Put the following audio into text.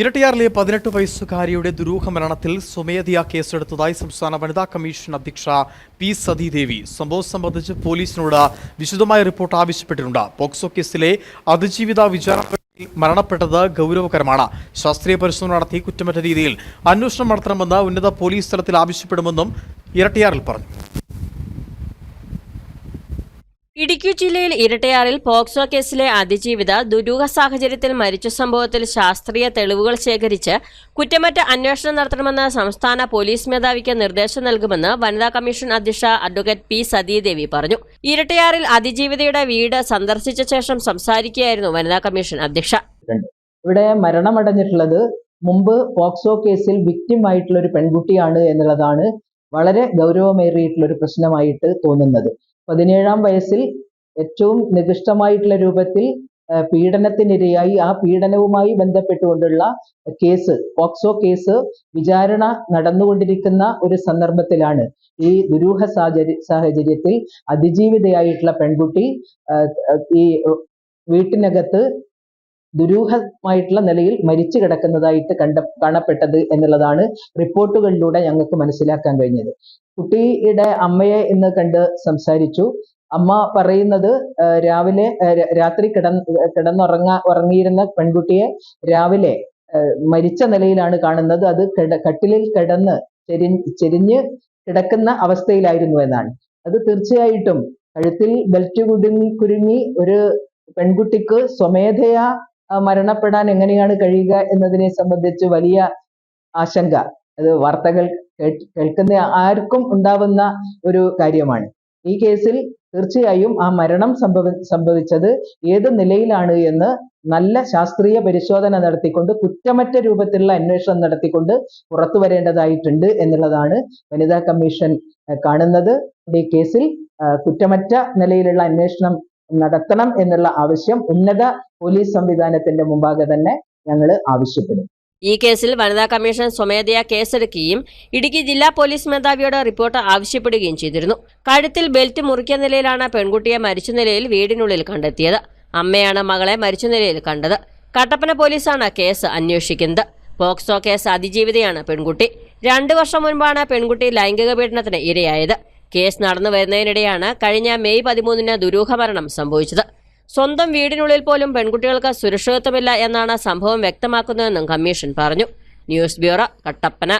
ഇരട്ടിയാറിലെ പതിനെട്ട് വയസ്സുകാരിയുടെ ദുരൂഹ മരണത്തിൽ സ്വമേധയാ കേസെടുത്തതായി സംസ്ഥാന വനിതാ കമ്മീഷൻ അധ്യക്ഷ പി സതീദേവി. സംഭവം സംബന്ധിച്ച് പോലീസിനോട് വിശദമായ റിപ്പോർട്ട് ആവശ്യപ്പെട്ടിട്ടുണ്ട്. പോക്സോ കേസിലെ അതിജീവിത വിചാരണ മരണപ്പെട്ടത് ഗൗരവകരമാണ്. ശാസ്ത്രീയ പരിശോധന നടത്തി കുറ്റമറ്റ രീതിയിൽ അന്വേഷണം നടത്തണമെന്ന് ഉന്നത പോലീസ് തലത്തിൽ ആവശ്യപ്പെടുമെന്നും ഇരട്ടിയാറിൽ പറഞ്ഞു. ഇടുക്കി ജില്ലയിൽ ഇരട്ടയാറിൽ പോക്സോ കേസിലെ അതിജീവിത ദുരൂഹ സാഹചര്യത്തിൽ മരിച്ച സംഭവത്തിൽ ശാസ്ത്രീയ തെളിവുകൾ ശേഖരിച്ച് കുറ്റമറ്റ അന്വേഷണം നടത്തണമെന്ന് സംസ്ഥാന പോലീസ് മേധാവിക്ക് നിർദ്ദേശം നൽകുമെന്ന് വനിതാ കമ്മീഷൻ അധ്യക്ഷ അഡ്വക്കേറ്റ് പി സതീദേവി പറഞ്ഞു. ഇരട്ടയാറിൽ അതിജീവിതയുടെ വീട് സന്ദർശിച്ച ശേഷം സംസാരിക്കുകയായിരുന്നു വനിതാ കമ്മീഷൻ അധ്യക്ഷ. ഇവിടെ മരണമടഞ്ഞിട്ടുള്ളത് മുമ്പ് പോക്സോ കേസിൽ വിക്ടിം ആയിട്ടുള്ള ഒരു പെൺകുട്ടിയാണ് എന്നുള്ളതാണ് വളരെ ഗൗരവമേറിയിട്ടുള്ള ഒരു പ്രശ്നമായിട്ട് തോന്നുന്നത്. പതിനേഴാം വയസ്സിൽ ഏറ്റവും നികൃഷ്ടമായിട്ടുള്ള രൂപത്തിൽ പീഡനത്തിനിരയായി ആ പീഡനവുമായി ബന്ധപ്പെട്ടുകൊണ്ടുള്ള കേസ് പോക്സോ കേസ് വിചാരണ നടന്നുകൊണ്ടിരിക്കുന്ന ഒരു സന്ദർഭത്തിലാണ്. ഈ ദുരൂഹ സാഹചര്യ സാഹചര്യത്തിൽ അതിജീവിതയായിട്ടുള്ള പെൺകുട്ടി ഈ വീട്ടിനകത്ത് ദുരൂഹമായിട്ടുള്ള നിലയിൽ മരിച്ചു കിടക്കുന്നതായിട്ട് കണ്ട കാണപ്പെട്ടത് എന്നുള്ളതാണ് റിപ്പോർട്ടുകളിലൂടെ ഞങ്ങൾക്ക് മനസ്സിലാക്കാൻ കഴിഞ്ഞത്. കുട്ടിയുടെ അമ്മയെ ഇന്ന് കണ്ട് സംസാരിച്ചു. അമ്മ പറയുന്നത് രാവിലെ രാത്രി കിട കിടന്നുറങ്ങ ഉറങ്ങിയിരുന്ന പെൺകുട്ടിയെ രാവിലെ മരിച്ച നിലയിലാണ് കാണുന്നത്. അത് കിട കട്ടിലിൽ കിടന്ന് ചെരി ചെരിഞ്ഞ് കിടക്കുന്ന അവസ്ഥയിലായിരുന്നു എന്നാണ്. അത് തീർച്ചയായിട്ടും കഴുത്തിൽ ബെൽറ്റ് കുടുങ്ങി കുരുങ്ങി ഒരു പെൺകുട്ടിക്ക് സ്വമേധയാ മരണപ്പെടാൻ എങ്ങനെയാണ് കഴിയുക എന്നതിനെ സംബന്ധിച്ച് വലിയ ആശങ്ക. അത് വാർത്തകൾ കേൾക്കുന്ന ആർക്കും ഉണ്ടാവുന്ന ഒരു കാര്യമാണ്. ഈ കേസിൽ തീർച്ചയായും ആ മരണം സംഭവ സംഭവിച്ചത് ഏത് നിലയിലാണ് എന്ന് നല്ല ശാസ്ത്രീയ പരിശോധന നടത്തിക്കൊണ്ട് കുറ്റമറ്റ രൂപത്തിലുള്ള അന്വേഷണം നടത്തിക്കൊണ്ട് പുറത്തു വരേണ്ടതായിട്ടുണ്ട് എന്നുള്ളതാണ് വനിതാ കമ്മീഷൻ കാണുന്നത്. ഈ കേസിൽ കുറ്റമറ്റ നിലയിലുള്ള അന്വേഷണം നടത്തണം എന്നുള്ള ആവശ്യം ഉന്നത പോലീസ് സംവിധാനത്തിന്റെ മുമ്പാകെ തന്നെ ഞങ്ങൾ ആവശ്യപ്പെടും. ഈ കേസിൽ വനിതാ കമ്മീഷൻ സ്വമേധയാ കേസെടുക്കുകയും ഇടുക്കി ജില്ലാ പോലീസ് മേധാവിയോട് റിപ്പോർട്ട് ആവശ്യപ്പെടുകയും ചെയ്തിരുന്നു. കഴുത്തിൽ ബെൽറ്റ് മുറിക്കിയ നിലയിലാണ് പെൺകുട്ടിയെ മരിച്ച നിലയിൽ വീടിനുള്ളിൽ കണ്ടെത്തിയത്. അമ്മയാണ് മകളെ മരിച്ച നിലയിൽ കണ്ടത്. കട്ടപ്പന പോലീസാണ് കേസ് അന്വേഷിക്കുന്നത്. പോക്സോ കേസ് അതിജീവിതയാണ് പെൺകുട്ടി. രണ്ടു വർഷം മുൻപാണ് പെൺകുട്ടി ലൈംഗിക പീഡനത്തിന് ഇരയായത്. കേസ് നടന്നു വരുന്നതിനിടെയാണ് കഴിഞ്ഞ മെയ് പതിമൂന്നിന് ദുരൂഹ മരണം സംഭവിച്ചത്. സ്വന്തം വീടിനുള്ളിൽ പോലും പെൺകുട്ടികൾക്ക് സുരക്ഷിതത്വമില്ല എന്നാണ് സംഭവം വ്യക്തമാക്കുന്നതെന്നും കമ്മീഷൻ പറഞ്ഞു. News bureau Kattappana.